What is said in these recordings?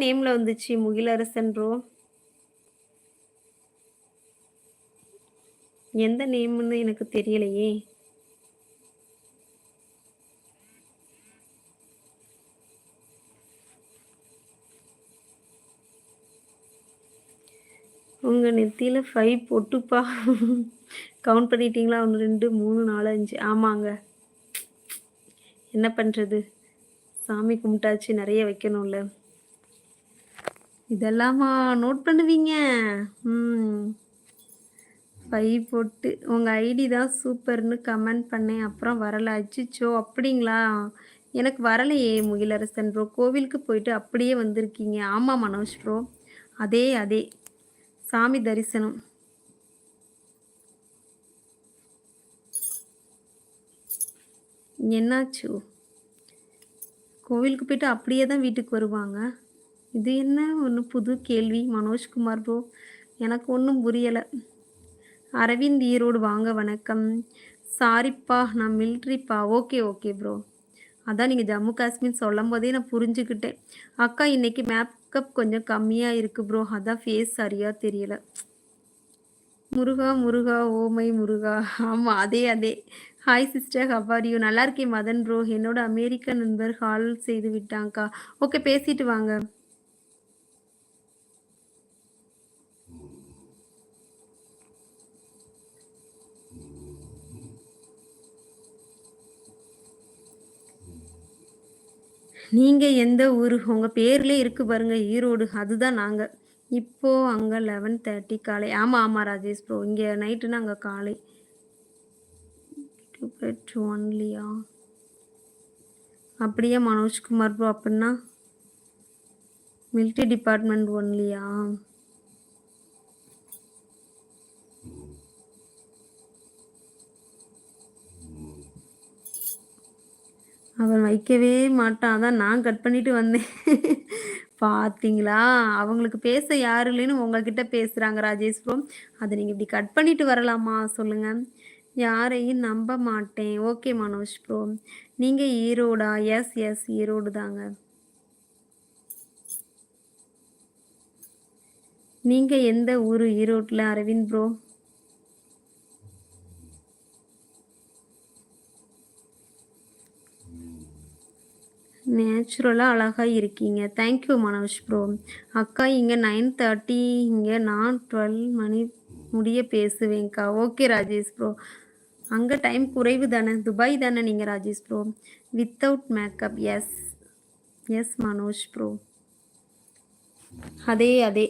நேம்ல வந்துச்சு முகிலரசன் ப்ரோ எந்த நேம்னு எனக்கு தெரியலையே. உங்க நெத்தியில ஃபைவ் பொட்டுப்பா. கவுண்ட் பண்ணிட்டீங்களா? ஒன்று ரெண்டு மூணு நாலு அஞ்சு. ஆமாங்க. என்ன பண்ணுறது சாமி கும்பிட்டாச்சு நிறைய வைக்கணும்ல. இதெல்லாமா நோட் பண்ணுவீங்க? ம். பை போட்டு உங்கள் ஐடி தான் சூப்பர்னு கமெண்ட் பண்ணேன். அப்புறம் வரல. அச்சுச்சோ அப்படிங்களா? எனக்கு வரலையே முகிலரசன் ப்ரோ கோவிலுக்கு போயிட்டு அப்படியே வந்திருக்கீங்க. ஆமாம் மனோஜ் ப்ரோ அதே அதே. சாமி தரிசனம். என்னாச்சு? கோவிலுக்கு போயிட்டு அப்படியே தான் வீட்டுக்கு வருவாங்க? இது என்ன ஒன்று புது கேள்வி மனோஜ்குமார் ப்ரோ எனக்கு ஒன்றும் புரியலை. அரவிந்த் ஈரோடு வாங்க வணக்கம். சாரிப்பா நான் மில்ட்ரிப்பா? ஓகே ஓகே ப்ரோ அதான் நீங்கள் ஜம்மு காஷ்மீர் சொல்லும் போதே நான் புரிஞ்சுக்கிட்டேன். அக்கா இன்னைக்கு மேக்கப் கொஞ்சம் கம்மியாக இருக்குது ப்ரோ அதான் ஃபேஸ் சரியாக தெரியல. முருகா முருகா ஓமை முருகா. ஆமாம் அதே அதே. ஹாய் சிஸ்டர் ஹவாரியூ நல்லா இருக்கேன் மதன் ப்ரோ என்னோட அமெரிக்க நண்பர் கால் செய்து விட்டாங்க்கா ஓகே பேசிட்டு வாங்க. நீங்கள் எந்த ஊர் உங்கள் பேர்லேயே இருக்கு பாருங்க ஈரோடு. அதுதான் நாங்கள் இப்போது அங்கே லெவன் தேர்ட்டி காலை. ஆமாம் ஆமாம் ராஜேஷ் ப்ரோ இங்கே நைட்டுன்னா அங்கே காலை. ஒன்லியா அப்படியே மனோஜ்குமார் ப்ரோ அப்படின்னா மிலிட்ரி டிபார்ட்மெண்ட் ஒன்லியா அவன் வைக்கவே மாட்டான். அதான் நான் கட் பண்ணிட்டு வந்தேன். பார்த்தீங்களா அவங்களுக்கு பேச யாரும் இல்லைன்னு உங்ககிட்ட பேசுகிறாங்க ராஜேஷ் ப்ரோ அதை நீங்கள் இப்படி கட் பண்ணிட்டு வரலாமா? சொல்லுங்கள் யாரையும் நம்ப மாட்டேன். ஓகே மனோஜ் ப்ரோ நீங்கள் ஈரோடா? எஸ் எஸ் ஈரோடு தாங்க. நீங்கள் எந்த ஊர்? ஈரோட்டில்? அரவிந்த் ப்ரோ நேச்சுரலாக அழகாக இருக்கீங்க. தேங்க்யூ மனோஜ் ப்ரோ அக்கா இங்கே நைன் தேர்ட்டி இங்கே நான் டுவெல் மணி முடிய பேசுவேங்க்கா ஓகே ராஜேஷ் ப்ரோ அங்கே டைம் குறைவு தானே? துபாய் தானே நீங்கள் Rajesh bro without makeup yes yes Manoj bro அதே அதே.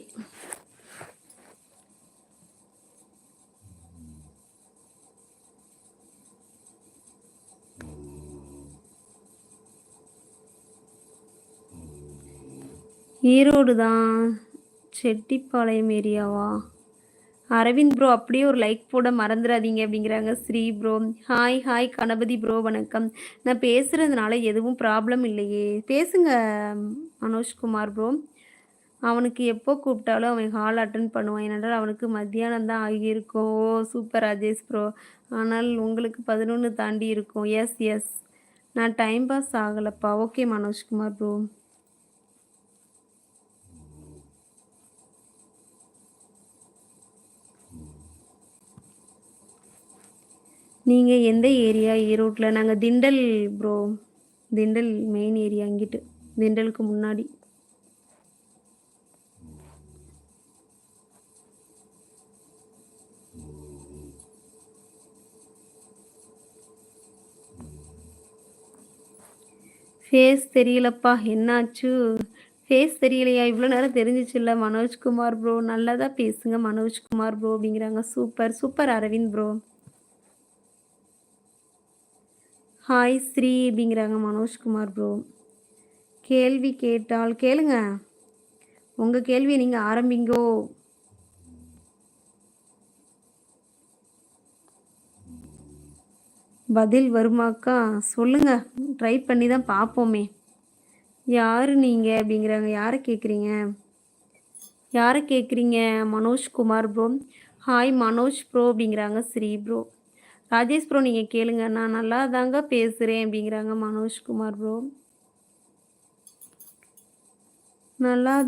ஈரோடு தான் செட்டிப்பாளையம் ஏரியாவா? அரவிந்த் ப்ரோ அப்படியே ஒரு லைக் போட மறந்துடாதீங்க அப்படிங்கிறாங்க Sri bro hi hi Ganapathi bro வணக்கம். நான் பேசுகிறதுனால எதுவும் ப்ராப்ளம் இல்லையே. பேசுங்க மனோஜ்குமார் ப்ரோ அவனுக்கு எப்போ கூப்பிட்டாலும் அவன் ஹால் அட்டன் பண்ணுவான். ஏனென்றால் அவனுக்கு மத்தியானம் தான் ஆகியிருக்கும். ஓ சூப்பர் ராஜேஷ் ப்ரோ ஆனால் உங்களுக்கு பதினொன்று தாண்டி இருக்கும். எஸ் எஸ் நான் டைம் பாஸ் ஆகலப்பா. ஓகே மனோஜ்குமார் ப்ரோ நீங்கள் எந்த ஏரியா? ஈரோட்டில் நாங்கள் Thindal bro Thindal main area அங்கிட்டு திண்டலுக்கு முன்னாடி. ஃபேஸ் தெரியலப்பா. என்னாச்சு? ஃபேஸ் தெரியலையா? இவ்வளோ நேரம் தெரிஞ்சிச்சுல்ல. மனோஜ்குமார் ப்ரோ நல்லா தான் பேசுங்க. மனோஜ்குமார் ப்ரோ அப்படிங்கிறாங்க. Super super Aravind bro hi Sri அப்படிங்கிறாங்க மனோஜ்குமார் ப்ரோ கேள்வி கேட்டால் கேளுங்க. உங்கள் கேள்வியை நீங்கள் ஆரம்பிங்கோ? பதில் வருமாக்கா? சொல்லுங்க. ட்ரை பண்ணி தான் பார்ப்போமே. யார் நீங்கள் அப்படிங்கிறாங்க. யாரை கேட்குறீங்க யாரை கேட்குறீங்க Manojkumar bro hi Manoj bro அப்படிங்கிறாங்க ஸ்ரீ ப்ரோ ராஜேஷ் ப்ரோ நீங்கள் கேளுங்க. நான் நல்லா தாங்க பேசுகிறேன் அப்படிங்கிறாங்க மனோஜ்குமார் ப்ரோ நல்லா